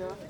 Yeah.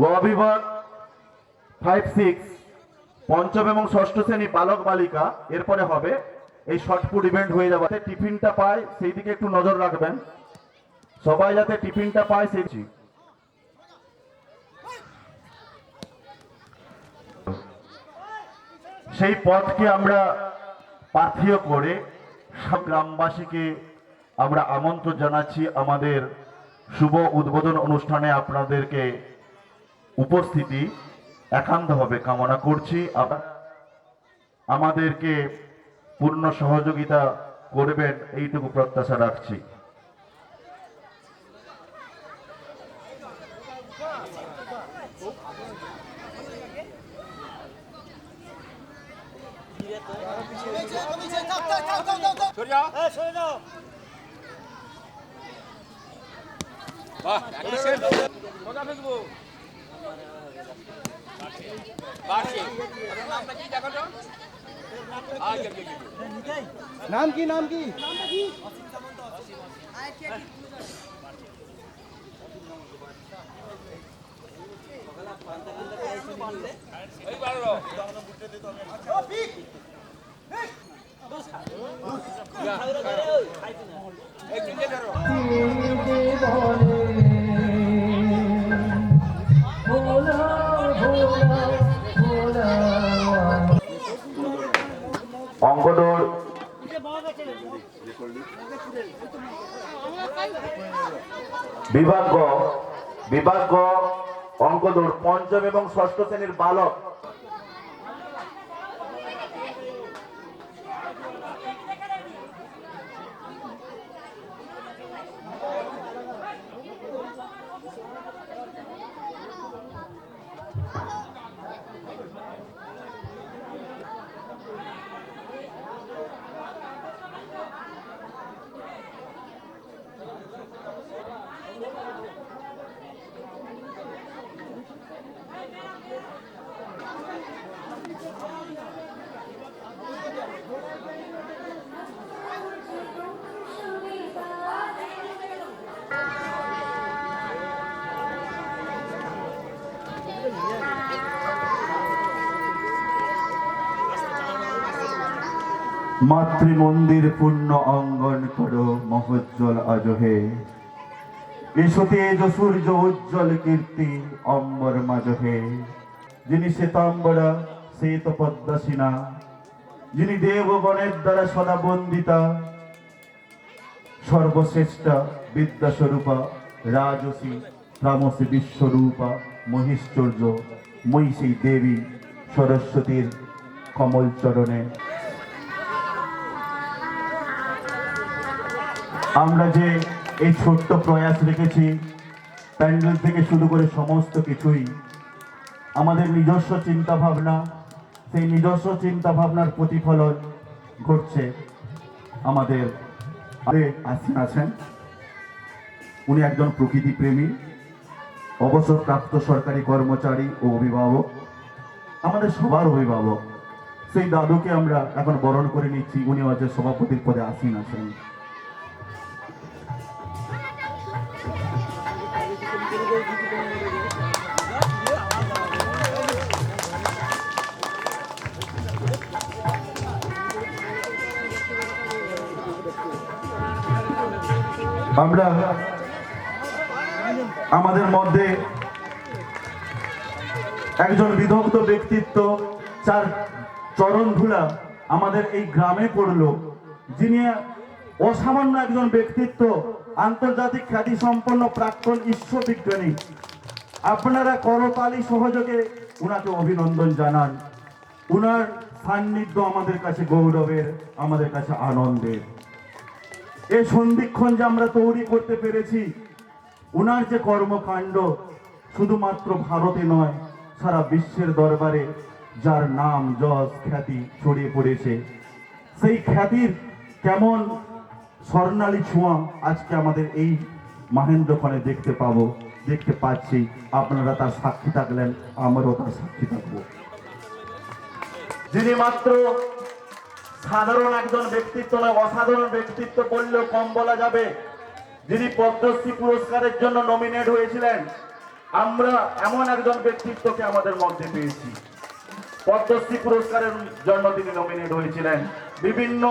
গ বিভাগ five six পঞ্চম এবং ষষ্ঠ শ্রেণি বালক বালিকা, এরপরে হবে এই শর্টপুট ইভেন্ট হয়ে যাবে। টিফিনটা পায় সেই দিকে একটু নজর রাখবেন। সবাই যাতে টিফিনটা পায়, সেই সেই পথকে আমরা পাথেয় করে সব গ্রামবাসীকে আমরা আমন্ত্রণ জানাচ্ছি আমাদের শুভ উদ্বোধন অনুষ্ঠানে আপনাদেরকে উপস্থিতি একান্তভাবে কামনা করছি। আমাদেরকে পূর্ণ সহযোগিতা করবেন, এইটুকু প্রত্যাশা রাখছি। সরিয়া। বাহ কথা ফেলব তো আগে আগে নাম কি নাম কি? বাড়ো বিভাগ বিভাগ গ অঙ্কদৌড় পঞ্চম এবং ষষ্ঠ শ্রেণির বালক মাতৃমন্দির পূর্ণ অঙ্গন করো মহোজ্জ্বল আজহে। এসো তেজ সূর্য উজ্জ্বল কীর্তি অম্বর মাঝহে। যিনি শ্বেতাম্বরা শ্বেত পদ্মাসীনা যিনি দেবগণের দ্বারা সদা বন্দিতা, সর্বশ্রেষ্ঠা বিদ্যাস্বরূপা, রাজসী রামসী বিশ্বরূপা মহিশ্চর্য মহিষী দেবী, সরস্বতীর কমল চরণে আমরা যে এই ছোট্ট প্রয়াস রেখেছি, প্যান্ডেল থেকে শুরু করে সমস্ত কিছুই, আমাদের নিজস্ব চিন্তা ভাবনা সেই নিজস্ব চিন্তা ভাবনার প্রতিফলন ঘটছে আমাদের আমাদের আসেন আছেন। উনি একজন প্রকৃতি প্রেমী, অবসরপ্রাপ্ত সরকারি কর্মচারী ও অভিভাবক, আমাদের সবার অভিভাবক। সেই দাদুকে আমরা এখন বরণ করে নিচ্ছি উনি হচ্ছে সভাপতির পদে আসীন আছেন। আমরা আমাদের মধ্যে একজন বিদগ্ধ ব্যক্তিত্ব যার চরণ ধুলা আমাদের এই গ্রামে পড়ল, যিনি অসামান্য একজন ব্যক্তিত্ব, আন্তর্জাতিক খ্যাতি সম্পন্ন প্রাক্তন ঈশ্বর বিজ্ঞানী। আপনারা করতালি সহযোগে উনাকে অভিনন্দন জানান। উনার সান্নিধ্য আমাদের কাছে গৌরবের, আমাদের কাছে আনন্দের। এই সন্ধিক্ষণ যে আমরা তৈরি করতে পেরেছি ওনার যে কর্মকাণ্ড শুধুমাত্র ভারতে নয়, সারা বিশ্বের দরবারে যার নাম যশ খ্যাতি ছড়িয়ে পড়েছে। সেই খ্যাতির কেমন স্বর্ণালী ছোঁয়া আজকে আমাদের এই মাহেন্দ্রক্ষণে দেখতে পাবো, দেখতে পাচ্ছি। আপনারা তার সাক্ষী থাকলেন, আমরাও তার সাক্ষী থাকব। যিনি মাত্র সাধারণ একজন ব্যক্তিত্ব নয়, অসাধারণ ব্যক্তিত্ব বললেও কম বলা যাবে। যিনি পদ্মশ্রী পুরস্কারের জন্য নমিনেট হয়েছিলেন, আমরা এমন একজন ব্যক্তিত্বকে আমাদের মধ্যে পেয়েছি। পদ্মশ্রী পুরস্কারের জন্য তিনি নমিনেট হয়েছিলেন। বিভিন্ন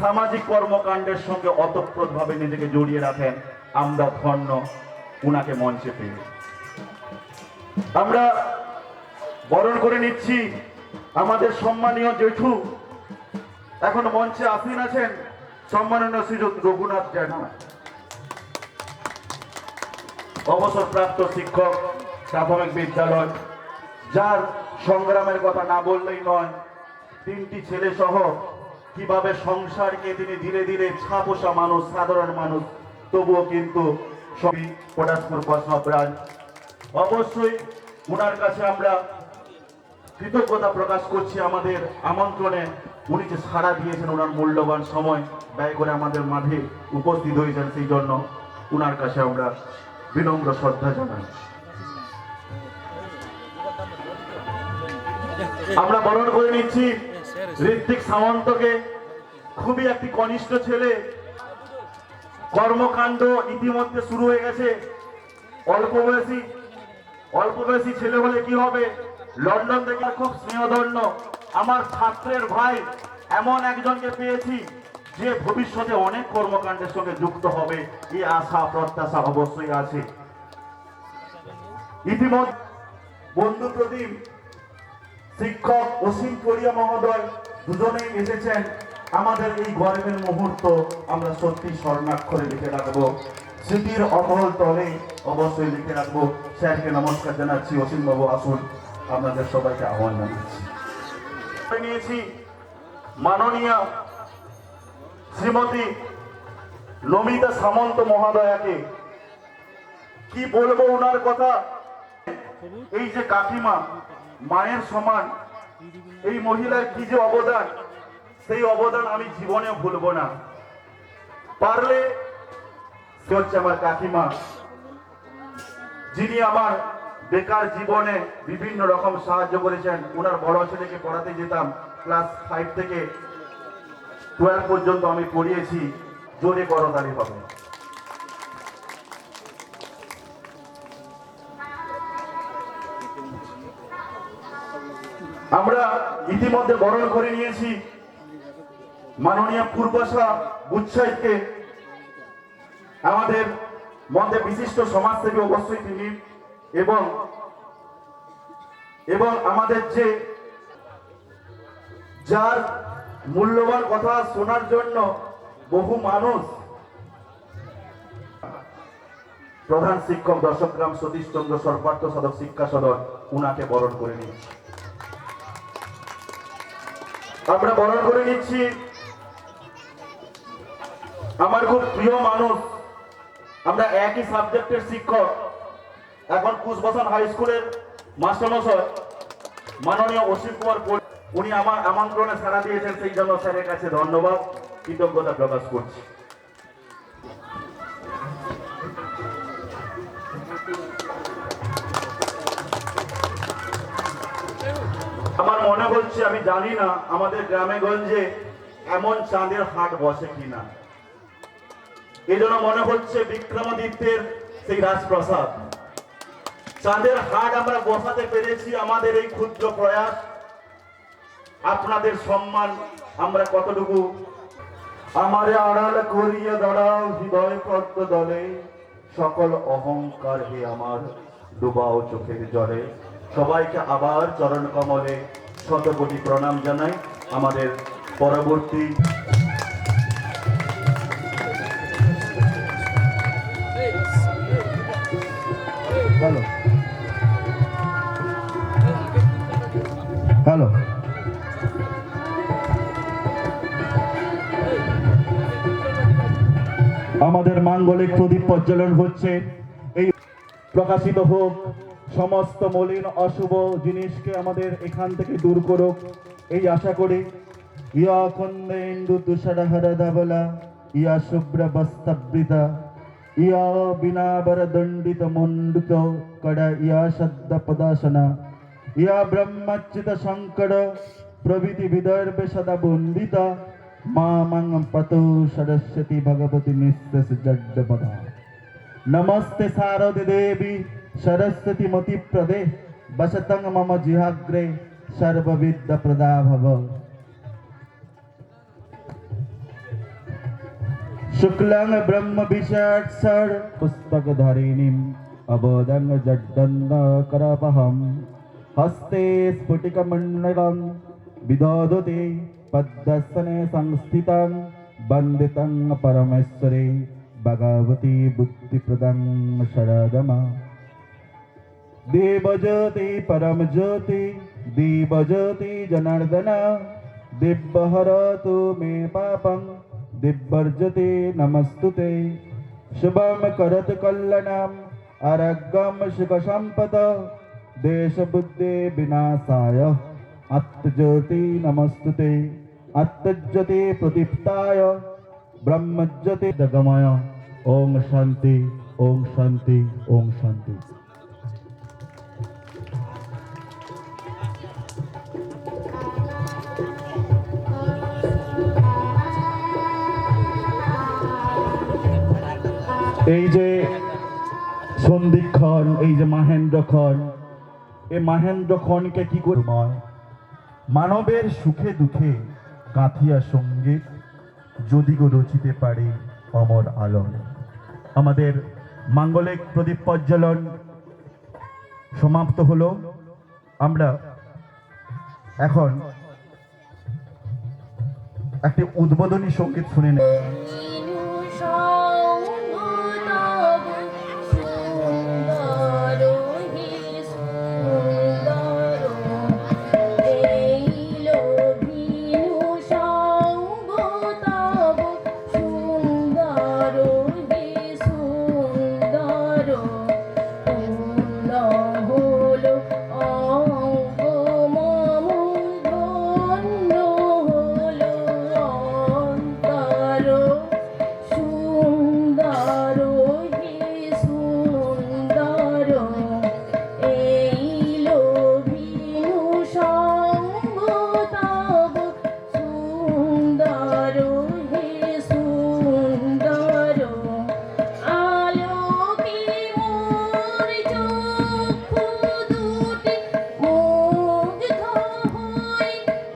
সামাজিক কর্মকাণ্ডের সঙ্গে অতপ্রতভাবে নিজেকে জড়িয়ে রাখেন আমরা ধন্য উনাকে মঞ্চে পেয়ে। আমরা বরণ করে নিচ্ছি আমাদের সম্মানীয় জেঠু এখন মঞ্চে আসীন আছেন সম্মাননীয় শ্রীযুক্ত রঘুনাথ জানা অবসরপ্রাপ্ত শিক্ষক, প্রাথমিক বিদ্যালয়, যার সংগ্রামের কথা না বললেই নয়, তিনটি ছেলে সহ কীভাবে সংসারকে তিনি ধীরে ধীরে ছাপোষা মানুষ, সাধারণ মানুষ, তবুও কিন্তু সবই পটাশপুর ব্রাঞ্চ অবশ্যই ওনার কাছে আমরা কৃতজ্ঞতা প্রকাশ করছি আমাদের আমন্ত্রণে। উনি যে সাড়া দিয়েছেন ওনার মূল্যবান সময় ব্যয় করে আমাদের মাঝে উপস্থিত হয়েছেন, সেই জন্য ওনার কাছে আমরা বিনম্র শ্রদ্ধা জানাই। আমরা বরণ করে নিচ্ছি ঋত্বিক সামন্তকে। খুবই একটি কনিষ্ঠ ছেলে। কর্মকাণ্ড ইতিমধ্যে শুরু হয়ে গেছে। অল্প বয়সী অল্প বয়সী ছেলে হলে কি হবে? লন্ডন থেকে খুব স্নেহধন্য আমার ছাত্রের ভাই এমন একজনকে পেয়েছি যে ভবিষ্যতে অনেক কর্মকাণ্ডের সঙ্গে যুক্ত হবে। এই আশা, প্রত্যাশা অবশ্যই আছে। ইতিমধ্যে বন্ধু প্রদীপ, শিক্ষক অসীম করিয়া মহোদয় দুজনেই এসেছেন। আমাদের এই গর্বের মুহূর্ত আমরা সত্যি স্বর্ণাক্ষরে লিখে রাখব। স্মৃতির অমল তলে অবশ্যই লিখে রাখব। স্যারকে নমস্কার জানাচ্ছি। অসীম বাবু আসুন। আপনাদের সবাইকে আহ্বান জানাচ্ছি। নিয়েছি। মাননীয় শ্রীমতী নমিতা সামন্ত মহাদয়াকে কি বলব ওনার কথা? এই যে কাকিমা, মায়ের সমান, এই মহিলার কি যে অবদান, সেই অবদান আমি জীবনে ভুলবো না। পারলে সে হচ্ছে আমার কাকিমা, যিনি আমার বেকার জীবনে বিভিন্ন রকম সাহায্য করেছেন। ওনার বড় ছেলেকে পড়াতে যেতাম। ক্লাস ফাইভ থেকে টুয়েলভ পর্যন্ত আমি পড়িয়েছি, জোরে করতালি হবে। আমরা ইতিমধ্যে বরণ করে নিয়েছি মাননীয় পূর্বাশা বুচ্ছাইকে আমাদের মধ্যে বিশিষ্ট সমাজসেবী অবশ্যই তিনি। এবং এবং আমাদের যে যার মূল্যবান কথা শোনার জন্য বহু মানুষ প্রধান শিক্ষক দর্শকগ্রাম সতীশ চন্দ্র সর্বার্থ সদক শিক্ষা সদন উনাকে বরণ করে নিচ্ছি। আমরা বরণ করে নিচ্ছি। আমার খুব প্রিয় মানুষ, আমরা একই সাবজেক্টের শিক্ষক, এখন কুশবসান হাই স্কুলের মাস্টারমশাই, মাননীয় অসীম কুমার উনি আমার আমন্ত্রণে সাড়া দিয়েছেন, সেই জন্য স্যারের কাছে ধন্যবাদ, কৃতজ্ঞতা প্রকাশ করছি। আমার মনে হচ্ছে, আমি জানি না আমাদের গ্রামে গঞ্জে এমন চাঁদের হাট বসে কিনা। এই জন্য মনে হচ্ছে বিক্রমাদিত্যের সেই রাজপ্রাসাদ। চাঁদের হাট আমরা বসাতে পেরেছি আমাদের এই ক্ষুদ্র প্রয়াস। আপনাদের সম্মান, আমরা কতটুকু? আমারে আড়াল করিয়া দাঁড়াও হৃদয় পদ্ম দলে। সকল অহংকার হে আমার, ডুবাও চোখের জলে। সবাইকে আবার চরণ কমলে শত কোটি প্রণাম জানাই আমাদের পরবর্তী হ্যালো। হ্যালো। আমাদের মাঙ্গলিক প্রদীপ প্রজ্বলন হচ্ছে। এই প্রকাশিত হোক, সমস্ত মলিন অশুভ জিনিসকে আমাদের এখান থেকে দূর করুক, এই আশা করি। ইয়া কন্দেন্দু তুষারহর ধবলা, ইয়া শুভ্র বস্তাবৃতা ইয়া বিনাবর দণ্ডিত মণ্ডিত কড, ইয়া শব্দ পদাসনা, ইয়া ব্রহ্মচ্যুত শঙ্কর, প্রভৃতি বিদর্ভে সদা বন্দিতা। মামং পতো সরস্বতী ভগবতী নিঃশ্রেষ জড্ডপদা নমস্তে শারদে দেবী, সরস্বতী মতি প্রদে বসতং মম জিহাগ্রে, সর্ববিদ্য প্রদা ভব। শুক্লং ব্রহ্ম বিষাট পুস্তক ধারিণীম অবোধং জড্ডন্দ করপহম। হস্তে স্ফুটিক মণ্ডলং বিদোদতে पद्दर्शने संस्थितं वन्दितं परमेश्वरे भगवती बुद्धिप्रदं शरदम देवज्योति परमज्योति देवज्योति जनार्दन दिव्यहरतु मे पापं दिव्यर्जते नमस्तुते शुभं करत कल्याणम् अरगम सुखसम्पद देशबुद्धे विनाशाय अत्ज्योति नमस्तु আত্মজ্যোতি প্রদীপ্তায়, ব্রহ্মজ্যোতি জগময়। ওম শান্তি ওম শান্তি ওম শান্তি। এই যে সন্ধিক্ষণ, এই যে মাহেন্দ্রক্ষণ, এই মাহেন্দ্রক্ষণকে কি করব মানবের সুখে দুঃখে গাঁথিয়া সংগীত যদি গো রচিতে পারি অমর আলম। আমাদের মাঙ্গলিক প্রদীপ প্রজ্বলন সমাপ্ত হলো। আমরা এখন একটি উদ্বোধনী সংগীত শুনে নেই